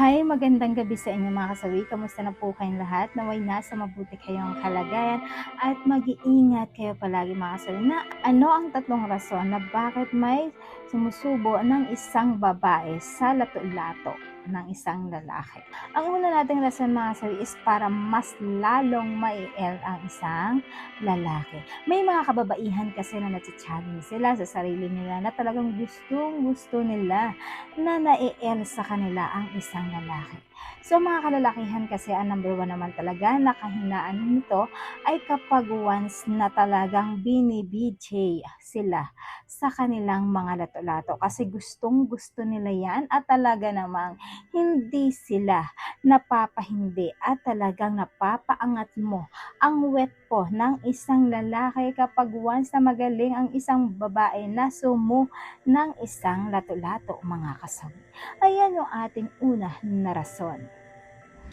Hi, magandang gabi sa inyo mga kasawi. Kamusta na po kayong lahat? Naway nasa mabuti kayong kalagayan at mag-iingat kayo palagi mga kasawi na ano ang tatlong rason na bakit may sumusubo ng isang babae sa lato-lato ng isang lalaki. Ang una nating rason mga kasawi is para mas lalong maiel ang isang lalaki. May mga kababaihan kasi na nachi-challenge sila sa sarili nila na talagang gustong gusto nila na naiel sa kanila ang isang lalaki. So mga kalalakihan kasi ang number one naman talaga na kahinaan nito ay kapag once na talagang binibijay sila sa kanilang mga lato-lato kasi gustong gusto nila yan at talaga namang hindi sila napapahindi at talagang napapaangat mo ang wet po ng isang lalaki kapag once na magaling ang isang babae na sumo ng isang lato-lato mga kasawi. Ayan yung ating una na rason.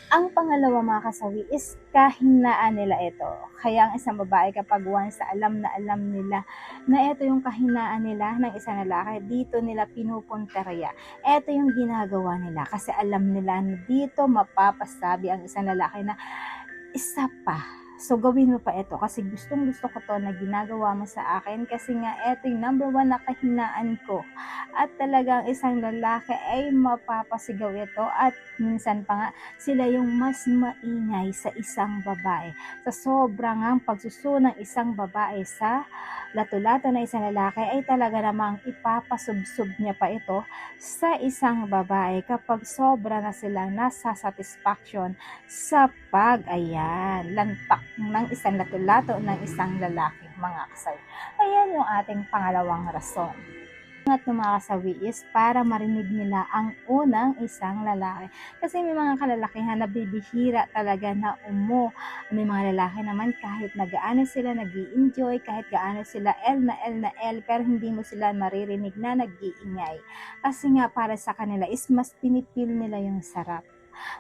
Ang pangalawa mga kasawi is kahinaan nila ito. Kaya ang isang babae kapag once alam na alam nila na ito yung kahinaan nila ng isang lalaki, dito nila pinupunterya. Ito yung ginagawa nila kasi alam nila na dito mapapasabi ang isang lalaki na isa pa So, gawin mo pa ito kasi gustong gusto ko to na ginagawa mo sa akin kasi nga ito yung number one na kahinaan ko. At talagang isang lalaki ay mapapasigaw ito at minsan pa nga sila yung mas maingay sa isang babae. Sa sobrang ang pagsuso ng isang babae sa lato-lato na isang lalaki ay talaga namang ipapasubsob niya pa ito sa isang babae kapag sobra na silang nasa satisfaction sa pag, ayan, lantak ng isang lato-lato ng isang lalaki, mga kasawi. Ayan yung ating pangalawang rason. At ng mga kasawi is para marinig nila ang unang isang lalaki. Kasi may mga kalalakihan na bibihira talaga na umo. May mga lalaki naman kahit na gaano sila nag enjoy kahit gaano sila L na L na L, pero hindi mo sila maririnig na nag-iingay. Kasi nga para sa kanila is mas pinipil nila yung sarap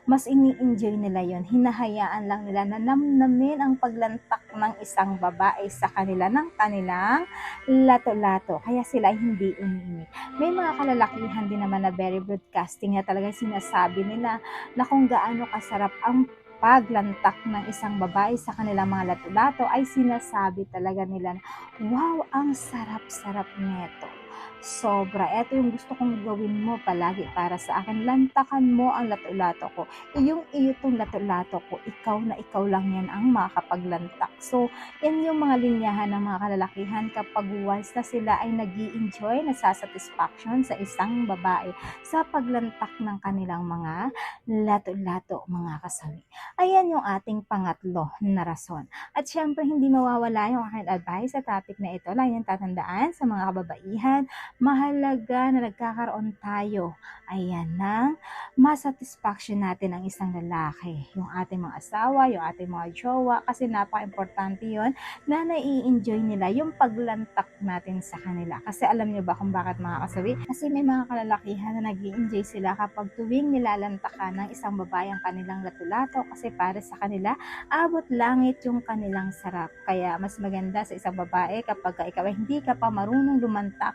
mas ini-enjoy nila yon hinahayaan lang nila na namnamin ang paglantak ng isang babae sa kanila ng kanilang lato-lato. Kaya sila hindi umiinit may mga kalalakihan din naman na very broadcasting na talaga sinasabi nila na kung gaano kasarap ang paglantak ng isang babae sa kanilang mga lato-lato ay sinasabi talaga nila wow, ang sarap-sarap nito sobra. Ito yung gusto kong gawin mo palagi para sa akin. Lantakan mo ang lato-lato ko. Yung iyo tong lato-lato ko, ikaw na ikaw lang yan ang makakapaglantak. So, yan yung mga linyahan ng mga kalalakihan kapag once na sila ay nag enjoy nasasatisfaction sa isang babae sa paglantak ng kanilang mga lato-lato, mga kasawi. Ayan yung ating pangatlo na rason. At syempre, hindi mawawala yung aking advice sa topic na ito. Lang yung tatandaan sa mga kababaihan, mahalaga na nagkakaroon tayo, ayan, ng masatisfaction natin ang isang lalaki. Yung ating mga asawa, yung ating mga jowa, kasi napaka-importante yon na nai-enjoy nila yung paglantak natin sa kanila. Kasi alam niyo ba kung bakit mga kasabi? Kasi may mga kalalakihan na nag enjoy sila kapag tuwing nilalantakan ng isang babae ang kanilang latulato kasi para sa kanila, abot langit yung kanilang sarap. Kaya mas maganda sa isang babae kapag ikaw hindi ka pa marunong lumantak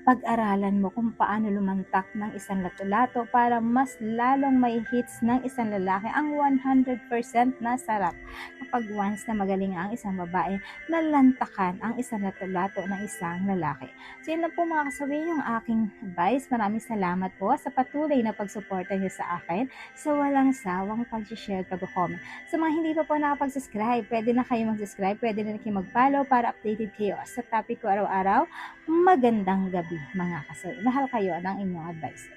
pag-aralan mo kung paano lumantak ng isang lato-lato para mas lalong may hits ng isang lalaki ang 100% na sarap kapag once na magaling ang isang babae na lantakan ang isang lato-lato ng isang lalaki. So yun na po mga kasabi yung aking advice. Maraming salamat po sa patuloy na pagsuporta niyo sa akin sa walang sawang pag-share pag-comment. Sa mga hindi pa po nakapag-subscribe, pwede na kayo mag-subscribe, pwede na kayo mag-follow para updated kayo sa topic ko araw-araw. Magandang gabi mga kasabi. Mahal kayo ng inyong advice.